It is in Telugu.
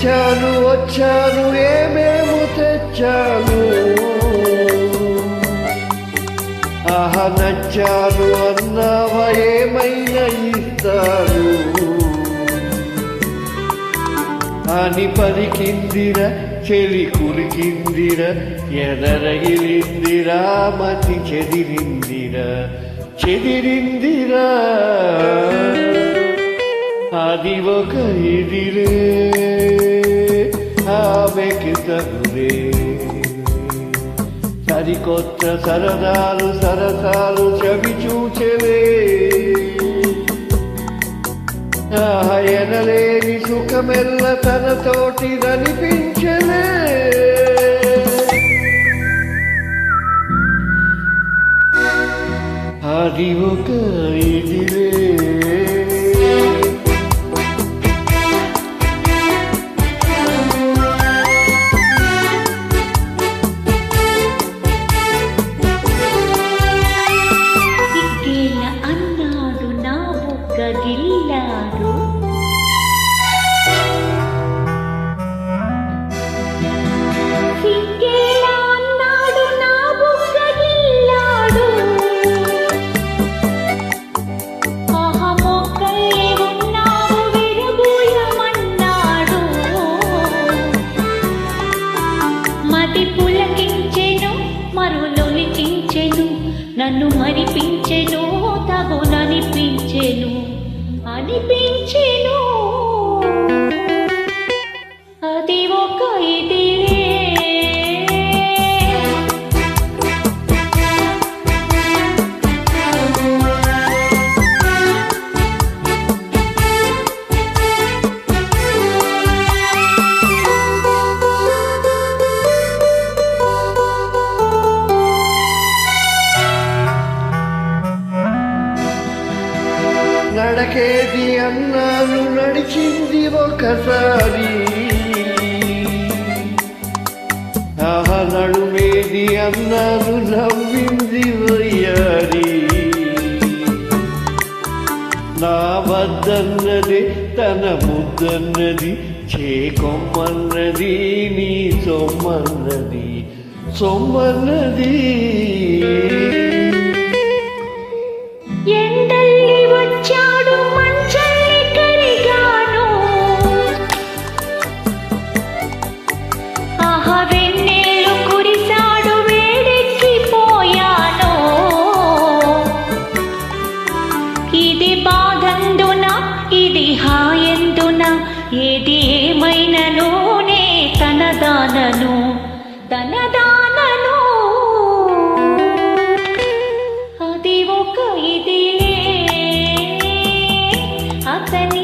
మెచ్చాను వచ్చాను ఏమేము తెచ్చాను. ఆహ నచ్చాను అన్నావా ఏమైనా ఇస్తాను. అని పలికిందిర చెలి కురికిందిర ఎదరగిలిందిరా మతి చెదిరిందిర చెదిరిందిరా. అది ఒక ఎదిరే సరికొత్త సరదాలు సరసాలు చవి చూచెవే సుఖమెల్ల సుఖమెల్ల తనతోటి కనిపించలే అది ఒక ఏ నన్ను మరిపించెను తగుననిపించెను అనిపించెను. ఒకసారి ఆహ నడుమేది అన్నాను నవ్వింది వయ్యారి. నా వద్దన్నది తన ముద్దన్నది చేకొమ్మన్నది నీ సొమ్మన్నది సొమ్మన్నది. ఎండల్లి దానను ధనదానను. అది ఒక ఇది అతని